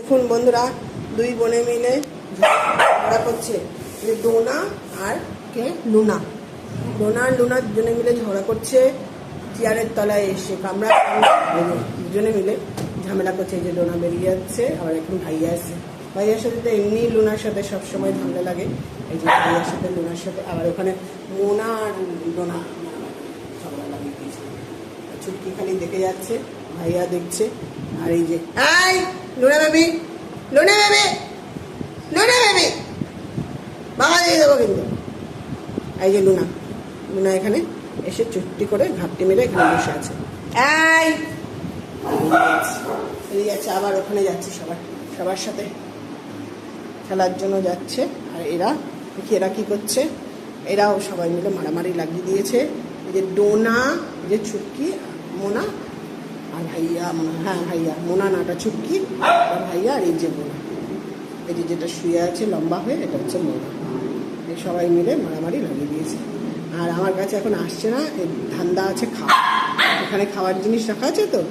দেখুন বন্ধুরা, দুই বোনে মিলে ঝগড়া করছে। যে ডোনা আর কে? লুনা। ডোনা আর লুনা দুজনে মিলে ঝগড়া করছে, চেয়ারের তলায় এসে। কামড়া দুজনে মিলে ঝামেলা করছে যে ডোনা বেরিয়ে যাচ্ছে, আবার এখন ভাইয়া আসছে ভাইয়ার সাথে তো এমনি লুনার সাথে সবসময় ঝামেলা লাগে। এই যে ভাইয়ার সাথে, লুনার সাথে। আবার ওখানে মোনা আর ডোনা। ছুটকি খালি দেখে যাচ্ছে, ভাইয়া দেখছে, আর এই যে, এই Luna baby Luna baby Luna baby, বাবা দিয়ে দেবো কিন্তু। এই যে লুনা লুনা এখানে এসে চুট্টি করে ঘাপটি মেরে এখানে বসে আছে। এই যাচ্ছে আবার ওখানে যাচ্ছে সবার সবার সাথে খেলার জন্য যাচ্ছে, আর এরা, দেখি এরা কি করছে? এরাও সবাই মিলে মারামারি লাগিয়ে দিয়েছে। এই যে ডোনা যে ছুটকি মোনা আর ভাইয়া, মোনা হ্যাঁ ভাইয়া, মোনা নাটা ছুটকি আর ভাইয়া আর এই যে মোনা। এই যে যেটা শুয়ে আছে, লম্বা হয়ে, এটা হচ্ছে মোনা। এই সবাই মিলে মারামারি লাগিয়ে দিয়েছে। আর আমার কাছে এখন আসছে না ধান্দা আছে খাওয়া। এখানে খাওয়ার জিনিস রাখা আছে তো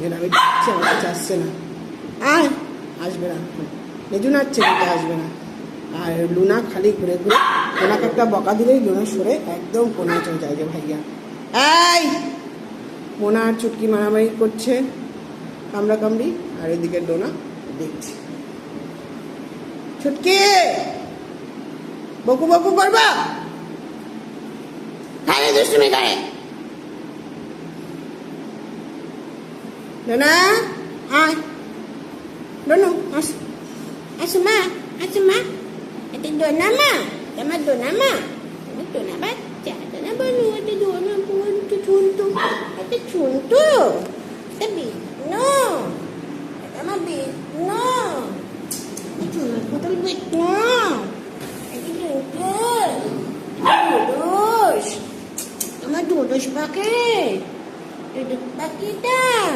যেটা আমি ডাকছি আমার কাছে আসছে না। আয়, আসবে না। মেজু নাচছে কিন্তু আসবে না। আর লুনা খালি ঘুরে ঘুরে, ওনাকে একটা বকা দিলেই লুনা সরে একদম কোনায় চলে যায় যে ভাইয়া। এই মোনা আর চুটকি মারামারি করছে কামড়া কামড়ি আর এদিকে ডোনা দেখছে ছুটকি বকু বকু করবা খাই দুষ্টুমি করে ডোনা আয় ডোনু আস ma? Asa ma? Ate dona ma? Tama dona ma? Tama dona ba? Tiada na ba lu Tapi no. Tama bi no. Ate cuma bit no. Ate cuntu. Dudus. Tama dudus pakai. Duduk pakai dah.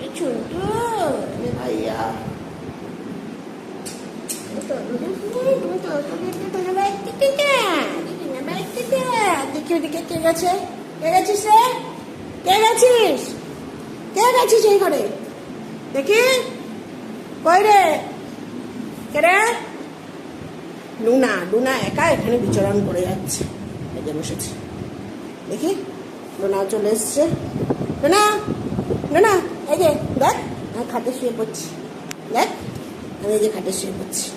Ate cuntu. Ni ভাইয়া দেখি ওদিকে কে গেছে কে গেছিস রে কে গেছিস? কে গেছিস এই ঘরে দেখি। কই রে? কে রে? লুনা লুনা একা এখানে বিচরণ করে যাচ্ছে। এই যে বসেছে। দেখি লুনা চলে এসছে। লুনা লুনা, এই যে দেখ, আমি খাটে শুয়ে পড়ছি। দেখ, আমি এই যে খাটে শুয়ে পড়ছি।